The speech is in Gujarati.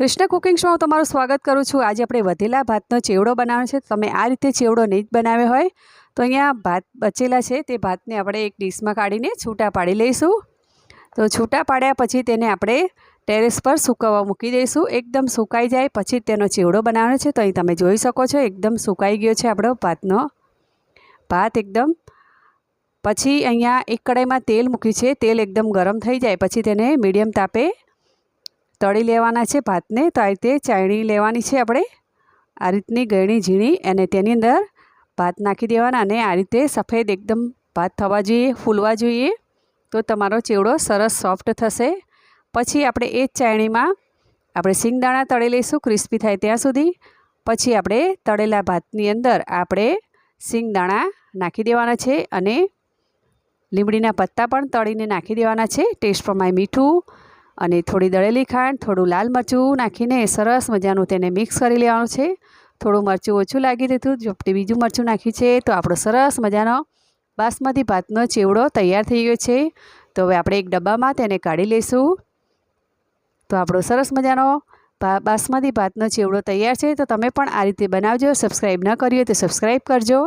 કૃષ્ણ કુકિંગ શોમાં તમારું સ્વાગત કરું છું. આજે આપણે વધેલા ભાતનો ચેવડો બનાવવાનો છે. તમે આ રીતે ચેવડો નહીં જ બનાવ્યો હોય. તો અહીંયા ભાત બચેલા છે. તે ભાતને આપણે એક ડીશમાં કાઢીને છૂટા પાડી લઈશું. તો છૂટા પાડ્યા પછી તેને આપણે ટેરેસ પર સૂકવવા મૂકી દઈશું. એકદમ સુકાઈ જાય પછી તેનો ચેવડો બનાવવાનો છે. તો અહીં તમે જોઈ શકો છો, એકદમ સુકાઈ ગયો છે આપણો ભાતનો. ભાત એકદમ પછી અહીંયા એક કડાઈમાં તેલ મૂક્યું છે. તેલ એકદમ ગરમ થઈ જાય. પછી તેને મીડિયમ તાપે તળી લેવાના છે ભાતને, તો આ રીતે ચાયણી લેવાની છે આપણે. આ રીતની ગળણી ઝીણી અને તેની અંદર ભાત નાખી દેવાના અને આ રીતે સફેદ એકદમ ભાત થવા જોઈએ, ફૂલવા જોઈએ. તો તમારો ચેવડો સરસ સોફ્ટ થશે. પછી આપણે એ જ ચાયણીમાં આપણે સિંગદાણા તળી લઈશું, ક્રિસ્પી થાય ત્યાં સુધી. પછી આપણે તળેલા ભાતની અંદર આપણે સિંગદાણા નાખી દેવાના છે અને લીમડીના પત્તા પણ તળીને નાખી દેવાના છે. ટેસ્ટ પ્રમાણે મીઠું અને થોડી દળેલી ખાંડ, થોડું લાલ મરચું નાખીને સરસ મજાનું તેને મિક્સ કરી લેવાનું છે. થોડું મરચું ઓછું લાગી દીધું જો બીજું મરચું નાખ્યું છે, તો આપણો સરસ મજાનો બાસમતી ભાતનો ચેવડો તૈયાર થઈ ગયો છે. તો હવે આપણે એક ડબ્બામાં તેને કાઢી લઈશું. તો આપણો સરસ મજાનો બાસમતી ભાતનો ચેવડો તૈયાર છે. તો તમે પણ આ રીતે બનાવજો. સબસ્ક્રાઈબ ન કર્યું તો સબસ્ક્રાઈબ કરજો.